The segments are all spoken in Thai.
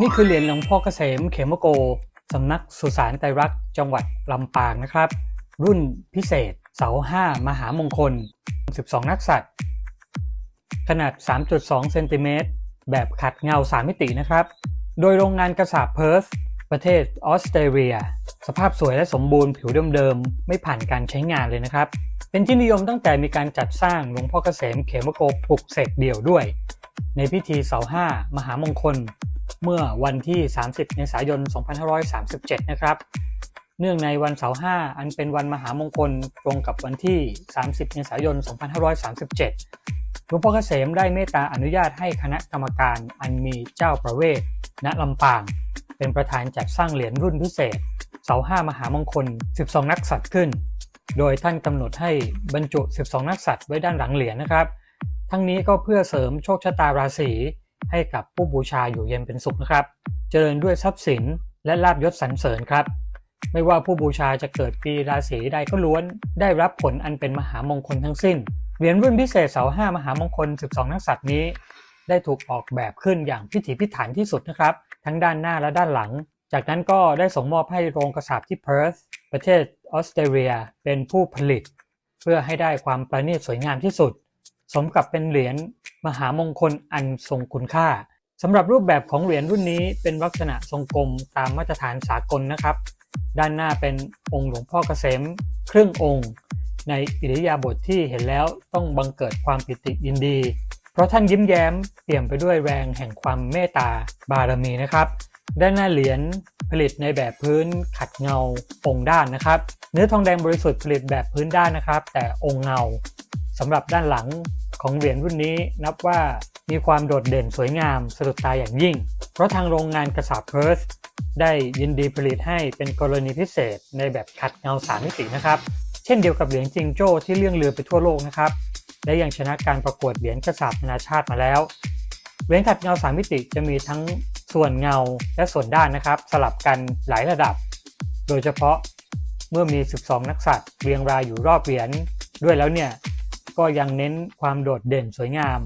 นี่คือเหรียญหลวงพ่อเกษมเขมโกสำนักสุสานไตรรักจังหวัดลำปางนะครับ รุ่นพิเศษ เสา5มหามงคล 12 นักสัตว์ขนาด 3.2 เซนติเมตรแบบขัดเงา 3 มิตินะครับ โดยโรงงานกระสาบเพิร์ธประเทศออสเตรเลีย สภาพสวยและสมบูรณ์ผิวเดิมๆ ไม่ผ่านการใช้งานเลยนะครับ เป็นที่นิยมตั้งแต่มีการจัดสร้างหลวงพ่อเกษมเขมโกปลุกเสกเดี่ยวด้วย ในพิธีเสาห้ามหามงคล เมื่อวันที่ 30 เมษายน 2537 นะครับ เนื่องในวันเสาร์ห้าอันเป็นวันมหามงคลตรงกับวันที่ 30 เมษายน 2537 หลวงพ่อเกษมได้เมตตาอนุญาตให้คณะกรรมการอันมีเจ้าประเวศณลำปาง เป็นประธานจัดสร้างเหรียญรุ่นพิเศษ เสาห้ามหามงคล 12 นักสัตว์ขึ้น โดยท่านกำหนดให้บรรจุ 12 นักสัตว์ไว้ด้านหลังเหรียญนะครับ ทั้งนี้ก็เพื่อเสริมโชคชะตาราศี ให้กับผู้บูชาอยู่เย็นเป็นสุขนะครับ เจริญด้วยทรัพย์สินและลาบยศสรรเสริญครับ ไม่ว่าผู้บูชาจะเกิดปีราศีใดก็ล้วน ได้รับผลอันเป็นมหามงคลทั้งสิ้น เหรียญรุ่นพิเศษเสาห้ามหามงคล 12 นักสัตว์นี้ ได้ถูกออกแบบขึ้นอย่างพิถีพิถันที่สุดนะครับ ทั้งด้านหน้าและด้านหลัง จากนั้นก็ได้ส่งมอบให้โรงกระสาบที่เพิร์ธประเทศออสเตรเลียเป็นผู้ผลิต เพื่อให้ได้ความประณีตสวยงามที่สุด สมกับเป็นเหรียญ มหามงคลอันทรงคุณค่าสำหรับรูปแบบของเหรียญรุ่นนี้เป็นลักษณะทรงกลมตามมาตรฐานสากลนะครับ ด้านหน้าเป็นองค์หลวงพ่อเกษมครึ่งองค์ ในอิริยาบถทที่เห็นแล้วต้องบังเกิดความปิติยินดี เพราะท่านยิ้มแย้มเปี่ยมไปด้วยแรงแห่งความเมตตาบารมีนะครับ ด้านหน้าเหรียญผลิตในแบบพื้นขัดเงาองค์ด้านนะครับ เนื้อทองแดงบริสุทธิ์ผลิตแบบพื้นด้านนะครับ แต่องค์เงาสำหรับด้านหลัง ของเหรียญรุ่นนี้นับว่ามีความโดดเด่นสวยงามสะดุดตาอย่างยิ่ง เพราะทางโรงงานกระสาบเพิร์ธได้ยินดีผลิตให้เป็นกรณีพิเศษในแบบขัดเงาสามมิตินะครับ เช่นเดียวกับเหรียญจิงโจ้ที่เลื่องลือไปทั่วโลกนะครับ และยังชนะการประกวดเหรียญกระสาบนานาชาติมาแล้วเหรียญขัดเงาสามมิติจะมีทั้งส่วนเงาและส่วนด้านนะครับ สลับกันหลายระดับ โดยเฉพาะเมื่อมี 12 นักสัตว์เรียงรายอยู่รอบเหรียญด้วยแล้วเนี่ย ก็ยังเน้นความโดดเด่นสวยงาม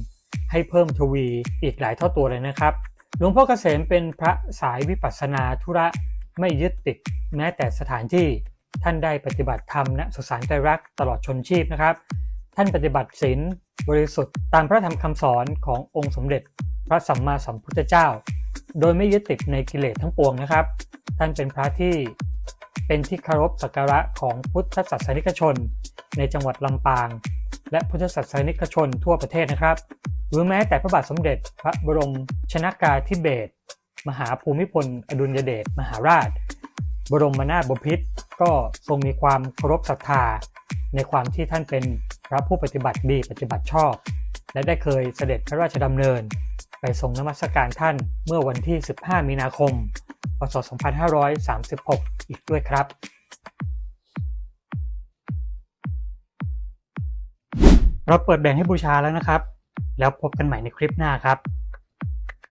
ให้เพิ่มทวีอีกหลายเท่าตัวเลยนะครับ หลวงพ่อเกษมเป็นพระสายวิปัสสนาธุระไม่ยึดติดแม้แต่สถานที่ท่านได้ปฏิบัติธรรมณสุสานไตรรักตลอดชนชีพนะครับ ท่านปฏิบัติศีลบริสุทธิ์ตามพระธรรมคำสอนขององค์สมเด็จ พระสัมมาสัมพุทธเจ้า โดยไม่ยึดติดในกิเลสทั้งปวงนะครับ ท่านเป็นพระที่เป็นที่เคารพสักการะของพุทธศาสนิกชน ในจังหวัดลำปาง และพุทธศาสนิกชนทั่วประเทศนะครับ หรือแม้แต่พระบาทสมเด็จพระบรมชนากาธิเบศรมหาภูมิพล อดุลยเดชมหาราช บรมนาถบพิตรก็ทรงมีความเคารพศรัทธา ในความที่ท่านเป็นพระผู้ปฏิบัติดีปฏิบัติชอบ และได้เคยเสด็จพระราชดำเนิน ไปทรงนมัสการท่านเมื่อวันที่ 15 มีนาคม พศ 2536 อีกด้วยครับ เราเปิดแบ่งให้บูชาแล้วนะครับ แล้วพบกันใหม่ในคลิปหน้าครับ